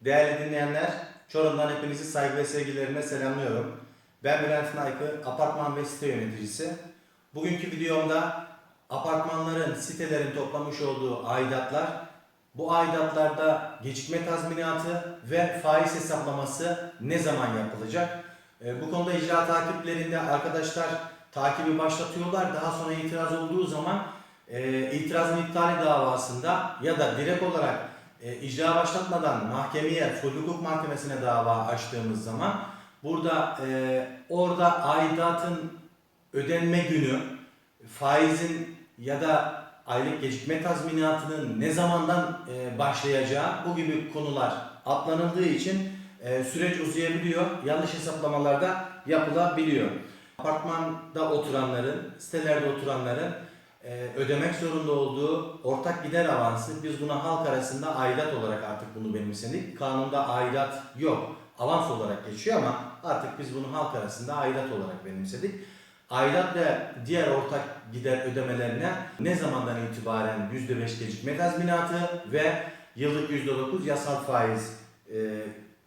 Değerli dinleyenler, Çorum'dan hepinizi saygı ve sevgilerimle selamlıyorum. Ben Bülent Naykı, apartman ve site yöneticisi. Bugünkü videomda apartmanların, sitelerin toplamış olduğu aidatlar, bu aidatlarda gecikme tazminatı ve faiz hesaplaması ne zaman yapılacak? E, Bu konuda icra takiplerinde arkadaşlar takibi başlatıyorlar. Daha sonra itiraz olduğu zaman e, itirazın iptali davasında ya da direkt olarak e, icra başlatmadan mahkemeye, sulh hukuk mahkemesine dava açtığımız zaman burada e, orada aidatın ödenme günü, faizin ya da aylık gecikme tazminatının ne zamandan e, başlayacağı bu gibi konular atlanıldığı için e, süreç uzayabiliyor. Yanlış hesaplamalar da yapılabiliyor. Apartmanda oturanların, sitelerde oturanların ödemek zorunda olduğu ortak gider avansı biz buna halk arasında aidat olarak artık bunu benimsedik. Kanunda aidat yok. Avans olarak geçiyor ama artık biz bunu halk arasında aidat olarak benimsedik. Aidat ve diğer ortak gider ödemelerine ne zamandan itibaren %5 gecikme tazminatı ve yıllık %9 yasal faiz e,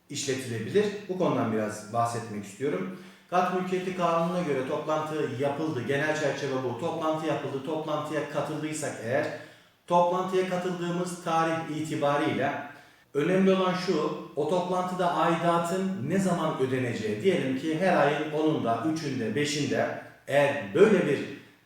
işletilebilir. Bu konudan biraz bahsetmek istiyorum. Kat mülkiyeti kanununa göre toplantı yapıldı. Genel çerçeve bu. Toplantı yapıldı. Toplantıya katıldıysak eğer toplantıya katıldığımız tarih itibariyle önemli olan şu o toplantıda aidatın ne zaman ödeneceği. Diyelim ki her ayın 10'unda, 3'ünde, 5'inde eğer böyle bir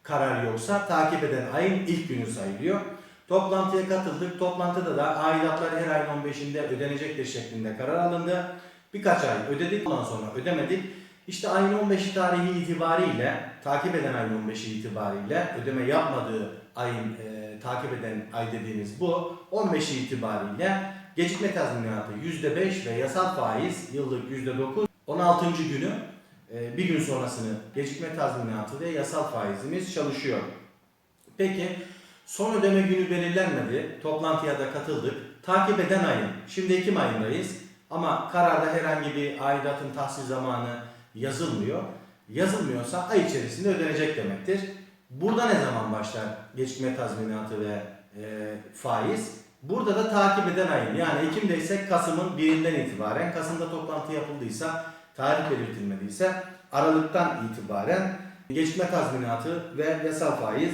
karar yoksa takip eden ayın ilk günü sayılıyor. Toplantıya katıldık. Toplantıda da aidatlar her ayın 15'inde ödenecektir şeklinde karar alındı. Birkaç ay ödedik. Ondan sonra ödemedik. İşte ayın 15'i tarihi itibariyle, takip eden ayın 15'i itibariyle ödeme yapmadığı ayın e, takip eden ay dediğimiz bu. 15'i itibariyle gecikme tazminatı %5 ve yasal faiz yıllık %9. 16. günü e, bir gün sonrasını gecikme tazminatı ve yasal faizimiz çalışıyor. Peki son ödeme günü belirlenmedi. Toplantıya da katıldık. Takip eden ayın, şimdi Ekim ayındayız ama kararda herhangi bir aidatın tahsil zamanı yazılmıyor. Yazılmıyorsa ay içerisinde ödenecek demektir. Burada ne zaman başlar gecikme tazminatı ve e, faiz? Burada da takip eden ayın yani Ekim'deysek Kasım'ın birinden itibaren Kasım'da toplantı yapıldıysa tarih belirtilmediyse Aralık'tan itibaren gecikme tazminatı ve yasal faiz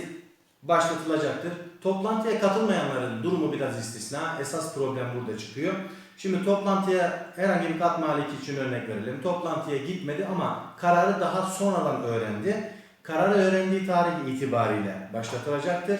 başlatılacaktır. Toplantıya katılmayanların durumu biraz istisna. Esas problem burada çıkıyor. Şimdi toplantıya herhangi bir kat maliki için örnek verelim. Toplantıya gitmedi ama kararı daha sonradan öğrendi. Kararı öğrendiği tarih itibariyle başlatılacaktır.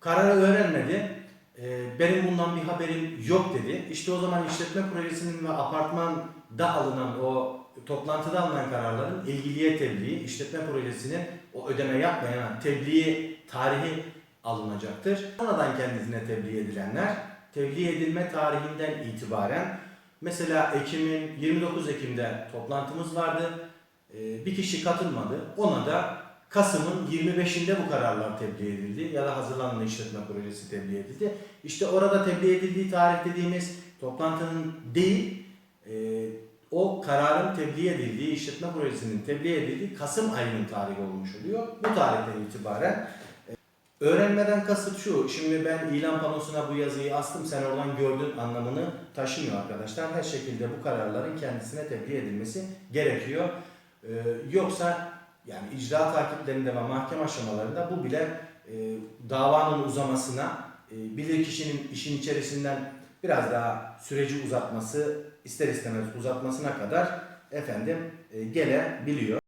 Kararı öğrenmedi. Ee, Benim bundan bir haberim yok dedi. İşte o zaman işletme projesinin ve apartmanda alınan o toplantıda alınan kararların ilgiliye tebliği, işletme projesinin o ödeme yapmayan tebliği tarihi alınacaktır. Sonradan kendisine tebliğ edilenler tebliğ edilme tarihinden itibaren mesela Ekim'in 29 Ekim'de toplantımız vardı. Ee, Bir kişi katılmadı. Ona da Kasım'ın 25'inde bu kararlar tebliğ edildi ya da hazırlanan işletme projesi tebliğ edildi. İşte orada tebliğ edildiği tarih dediğimiz toplantının değil, e, o kararın tebliğ edildiği, işletme projesinin tebliğ edildiği Kasım ayının tarihi olmuş oluyor. Bu tarihten itibaren öğrenmeden kasıt şu, şimdi ben ilan panosuna bu yazıyı astım, sen oradan gördün anlamını taşımıyor arkadaşlar. Her şekilde bu kararların kendisine tebliğ edilmesi gerekiyor. E, yoksa yani icra takiplerinde ve mahkeme aşamalarında bu bile e, davanın uzamasına, e, bilirkişinin işin içerisinden biraz daha süreci uzatması, ister istemez uzatmasına kadar efendim e, gelebiliyor.